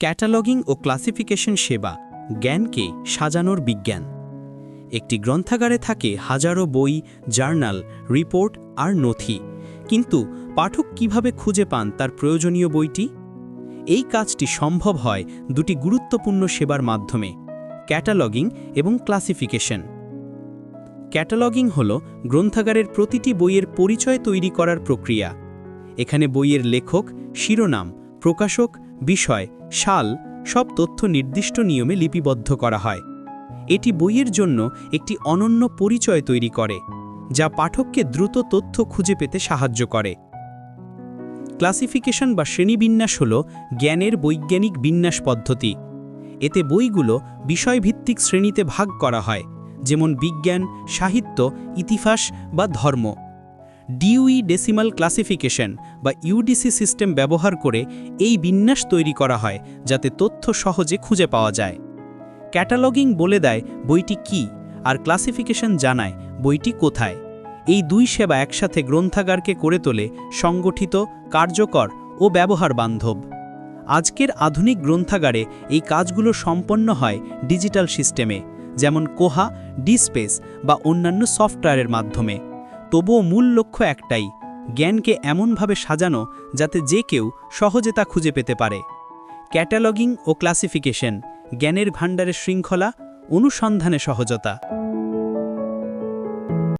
Cataloguing ও classification সেবা, জ্ঞানকে সাজানোর বিজ্ঞান। একটি গ্রন্থাগারে থাকে হাজারো বই, জার্নাল, রিপোর্ট আর নথি। কিন্তু পাঠক কীভাবে খুঁজে পান তার প্রয়োজনীয় বইটি? এই কাজটি সম্ভব হয় দুটি গুরুত্বপূর্ণ সেবার মাধ্যমে, ক্যাটালগিং এবং ক্লাসিফিকেশন। ক্যাটালগিং হল গ্রন্থাগারের প্রতিটি বইয়ের পরিচয় তৈরি করার প্রক্রিয়া। এখানে বইয়ের লেখক, শিরোনাম, প্রকাশক বিষয় সাল সব তথ্য নির্দিষ্ট নিয়মে লিপিবদ্ধ করা হয়। এটি বইয়ের জন্য একটি অনন্য পরিচয় তৈরি করে, যা পাঠককে দ্রুত তথ্য খুঁজে পেতে সাহায্য করে। ক্লাসিফিকেশন বা শ্রেণীবিন্যাস হল জ্ঞানের বৈজ্ঞানিক বিন্যাস পদ্ধতি। এতে বইগুলো বিষয়ভিত্তিক শ্রেণীতে ভাগ করা হয়, যেমন বিজ্ঞান, সাহিত্য, ইতিহাস বা ধর্ম। ডিউই ডেসিমাল ক্লাসিফিকেশন বা ইউডিসি সিস্টেম ব্যবহার করে এই বিন্যাস তৈরি করা হয় যাতে তথ্য সহজে খুঁজে পাওয়া যায়। ক্যাটালগিং বলে দেয় বইটি কি আর ক্লাসিফিকেশন জানায় বইটি কোথায়। এই দুই সেবা একসাথে গ্রন্থাগারকে করে তোলে সংগঠিত, কার্যকর ও ব্যবহার বান্ধব। আজকের আধুনিক গ্রন্থাগারে এই কাজগুলো সম্পন্ন হয় ডিজিটাল সিস্টেমে, যেমন কোহা, ডিস্পেস বা অন্যান্য সফটওয়্যারের মাধ্যমে। তবুও মূল লক্ষ্য একটাই, জ্ঞানকে এমনভাবে সাজানো যাতে যে কেউ সহজে তা খুঁজে পেতে পারে। ক্যাটালগিং ও ক্লাসিফিকেশন, জ্ঞানের ভাণ্ডারের শৃঙ্খলা, অনুসন্ধানে সহজতা।